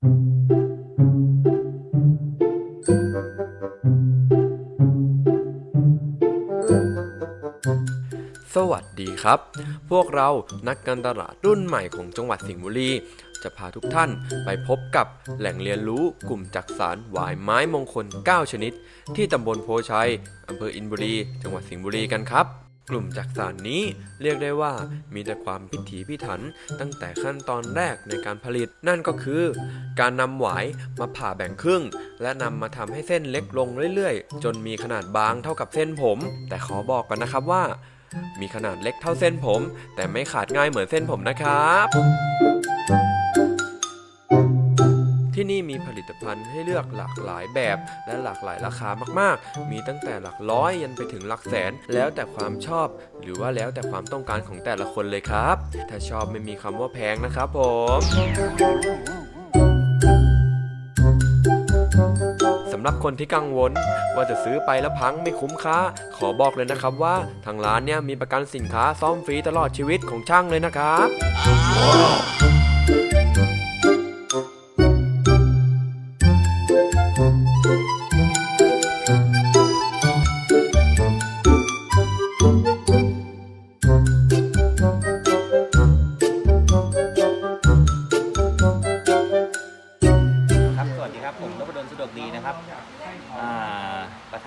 สวัสดีครับ พวกเรานักการตลาดรุ่นใหม่ของจังหวัดสิงห์บุรี จะพาทุกท่านไปพบกับแหล่งเรียนรู้กลุ่มจักสารหวายไม้มงคล 9 ชนิด ที่ตำบลโพชัยอำเภออินบุรี จังหวัดสิงห์บุรีกันครับ กลุ่มจักสารนี้เรียกได้ว่ามีแต่ความพิถีพิถันตั้งแต่ขั้นตอนแรกในการผลิต นั่นก็คือ การนำหวายมาผ่าแบ่งครึ่ง และนำมาทำให้เส้นเล็กลงเรื่อยๆ จนมีขนาดบางเท่ากับเส้นผม แต่ขอบอกกันนะครับว่า มีขนาดเล็กเท่าเส้นผม แต่ไม่ขาดง่ายเหมือนเส้นผมนะครับ ที่นี่มีผลิตภัณฑ์ให้เลือกหลากหลายแบบและหลากหลายราคามากๆ มีตั้งแต่หลักร้อยยันไปถึงหลักแสน แล้วแต่ความชอบ หรือว่าแล้วแต่ความต้องการของแต่ละคนเลยครับ ถ้าชอบไม่มีคำว่าแพงนะครับผมสำหรับคนที่กังวล ว่าจะซื้อไปแล้วพังไม่คุ้มค่า ขอบอกเลยนะครับว่าทางร้านเนี่ยมีประกันสินค้าซ่อมฟรีตลอดชีวิตของช่างเลยนะครับ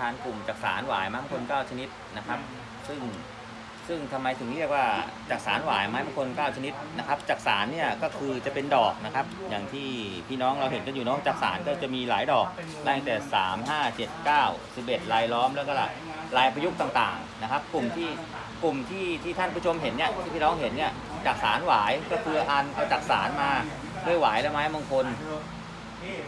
าประธานกลุ่มจักสารหวายไม้มงคล9ชนิดนะครับ ซึ่งซึ่งทำไมถึงเรียกว่าจักสารหวายไม้มงคล9ชนิดนะครับจักสารเนี่ยก็คือจะเป็นดอกนะครับ อย่างที่พี่น้องเราเห็นกันอยู่เน้องจักสารก็จะมีหลายดอกไล่ตั้งแต่3 5 7 9 11ลายล้อมแล้วก็ลายประยุกต์ต่างๆนะครับ กลุ่มที่กลุ่มที่ที่ท่านผู้ชมเห็นเนี่ยที่พี่น้องเห็นเนี่ยจักสารหวายก็คืออันเอาจักสารมาด้วยหวายและไม้มงคล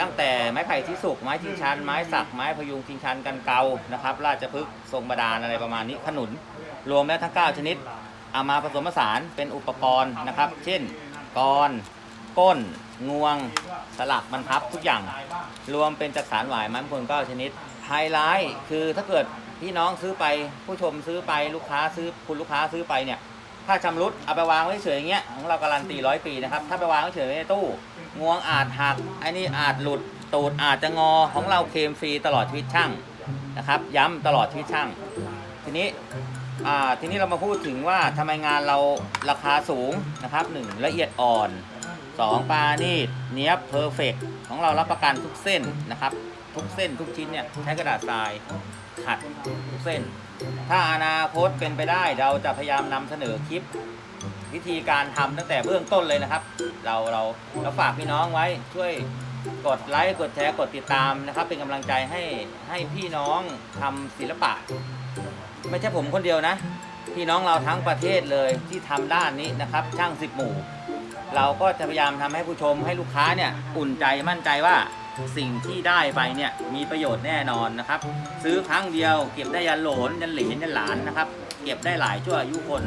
ตั้งแต่ไม้ไผ่ที่สุกไม้ทิงชัน ไม้สักไม้พยุงทิงชันกันเกานะครับราชพฤกษ์ทรงบาดาลอะไรประมาณนี้ขนุน รวมแล้วทั้ง 9 ชนิดเอามาผสมผสานเป็นอุปกรณ์นะครับ เช่นกรก้น งวง สลักบรรทับทุกอย่าง รวมเป็นจักสารหวายไม้มงคล9ชนิดไฮไลท์คือถ้าเกิดพี่น้องซื้อไปผู้ชมซื้อไปลูกค้าซื้อคุณลูกค้าซื้อไปเนี่ย ถ้าชำรุดเอาไปวางไว้เฉยอย่างเงี้ยของเราการันตีร้อยปีนะครับ ถ้าไปวางไว้เฉยไว้ในตู้งวงอาจหักไอ้นี่อาจหลุดตูดอาจจะงอของเราเคลมฟรีตลอดชีวิตช่างนะครับ ย้ำตลอดชีวิตช่าง ทีนี้อ่าทีนี้เรามาพูดถึงว่าทำไมงานเราราคาสูงนะครับหนึ่งละเอียดอ่อน สองปานีดเนี้ยเพอร์เฟกของเรารับประกันทุกเส้นนะครับ ทุกเส้นทุกชิ้นเนี่ยใช้กระดาษทรายขัดทุกเส้น ถ้าอนาคตเป็นไปได้เราจะพยายามนำเสนอคลิป วิธีการทำตั้งแต่เบื้องต้นเลยนะครับ เราเราเราฝากพี่น้องไว้ช่วยกดไลค์กดแชร์กดติดตามนะครับ เป็นกำลังใจให้ให้พี่น้องทำศิลปะ ไม่ใช่ผมคนเดียวนะ พี่น้องเราทั้งประเทศเลยที่ทำด้านนี้นะครับ ช่างสิบหมู่ เราก็จะพยายามทำให้ผู้ชมให้ลูกค้าเนี่ยอุ่นใจมั่นใจว่าสิ่งที่ได้ไปเนี่ยมีประโยชน์แน่นอนนะครับ ซื้อครั้งเดียวเก็บได้ยันโหลนยันเหลนยันหลานนะครับ เก็บได้หลายชั่วอายุคน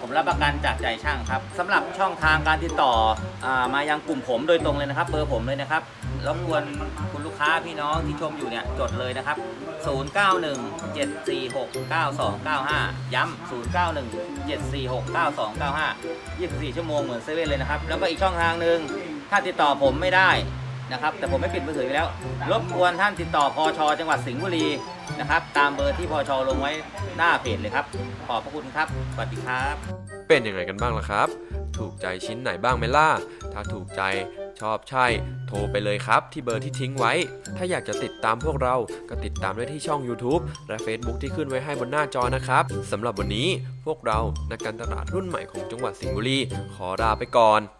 ผมรับประกันจากใจช่างครับสำหรับช่องทางการติดต่ออามายังกลุ่มผมโดยตรงเลยนะครับ เบอร์ผมเลยนะครับรบกวนคุณ กค้าพี่น้องที่ชมอยู่เนี่ยจดเลยนะครับ 0917469295 ย้ำ0917469295 24 ชั่วโมงเหมือนเซเว่นเลยนะครับ แล้วก็อีกช่องทางหนึ่งถ้าติดต่อผมไม่ได้นะครับ แต่ผมไม่ปิดมือถืออยู่แล้ว รบกวนท่านติดต่อพอชจังหวัดสิงห์บุรีนะครับ ตามเบอร์ที่พอชลงไว้หน้าเพจเลยครับ ขอบพระคุณครับ สวัสดีครับ เป็นยังไงกันบ้างล่ะครับ ถูกใจชิ้นไหนบ้างไหมล่ะ ถ้าถูกใจ ชอบใช่ โทรไปเลยครับที่เบอร์ที่ทิ้งไว้ ถ้าอยากจะติดตามพวกเรา ก็ติดตามได้ที่ช่อง YouTube และ Facebook ที่ขึ้นไว้ให้บนหน้าจอนะครับสำหรับวันนี้พวกเรานักการตลาดรุ่นใหม่ของจังหวัดสิงห์บุรีขอลาไปก่อน